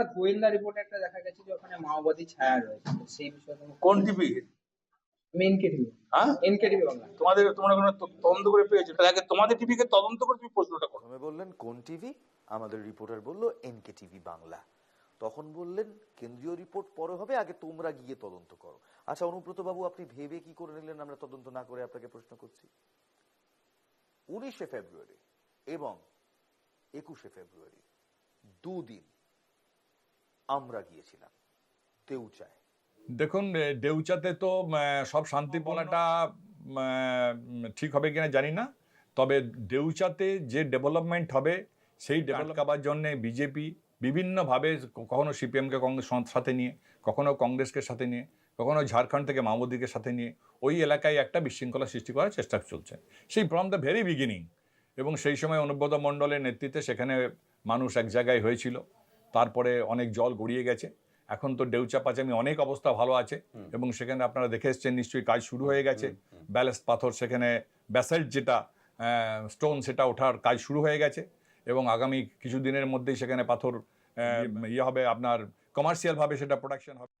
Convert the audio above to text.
দাদা গোয়েন্দা রিপোর্টে একটা দেখা গেছে যে ওখানে মাওবাদী ছায়া রয়েছে। সেই বিষয়ে কোন টিভি এনকে টিভি হ্যাঁ? এনকে বাংলা। তোমাদের তোমরা কোনো তদন্ত করে পেয়েছ? তাহলে আগে তোমাদের টিভিকে তদন্ত করে তুমি প্রশ্নটা করো। প্রথমে বললেন কোন টিভি আমাদের রিপোর্টার বলল এনকে টিভি বাংলা। তখন বললেন কেন্দ্রীয় রিপোর্ট পরে হবে আগে তোমরা গিয়ে তদন্ত করো। আচ্ছা অনুব্রত বাবু আপনি ভেবে কি করে নিলেন আমরা তদন্ত না করে আপনাকে প্রশ্ন করছি? উনিশে ফেব্রুয়ারি এবং একুশে ফেব্রুয়ারি দুদিন আমরা গিয়েছিলাম দেউচায় দেখুন এ, ডেউচাতে তো সব শান্তিপনাটা উম, ঠিক হবে কিনা জানি না। তবে ডেউচাতে যে ডেভেলপমেন্ট হবে সেই ডেভেলপ করার জন্য বিজেপি বিভিন্নভাবে কখনো সিপিএমকে কংগ্রেস সাথে নিয়ে কখনো কংগ্রেসকে সাথে নিয়ে কখনো ঝাড়খণ্ড থেকে মাওবাদীকে সাথে নিয়ে ওই এলাকায় একটা বিশৃঙ্খলা সৃষ্টি করার চেষ্টা চলছে। সেই ফ্রম দ্য ভেরি বিগিনিং এবং সেই সময় অনুব্রত মণ্ডলের নেতৃত্বে সেখানে মানুষ এক জায়গায় হয়েছিল। তারপরে অনেক জল গড়িয়ে গেছে। এখন তো ডেউচা পাচামি অনেক অবস্থা ভালো আছে এবং সেখানে আপনারা দেখে এসছেন নিশ্চয়ই কাজ শুরু হয়ে গেছে। ব্যালেস্ট পাথর সেখানে ব্যাসাল্ট যেটা স্টোন সেটা ওঠার কাজ শুরু হয়ে গেছে এবং আগামী কিছু দিনের মধ্যেই সেখানে পাথর ইয়ে হবে আপনার কমার্শিয়ালভাবে সেটা প্রোডাকশন হবে।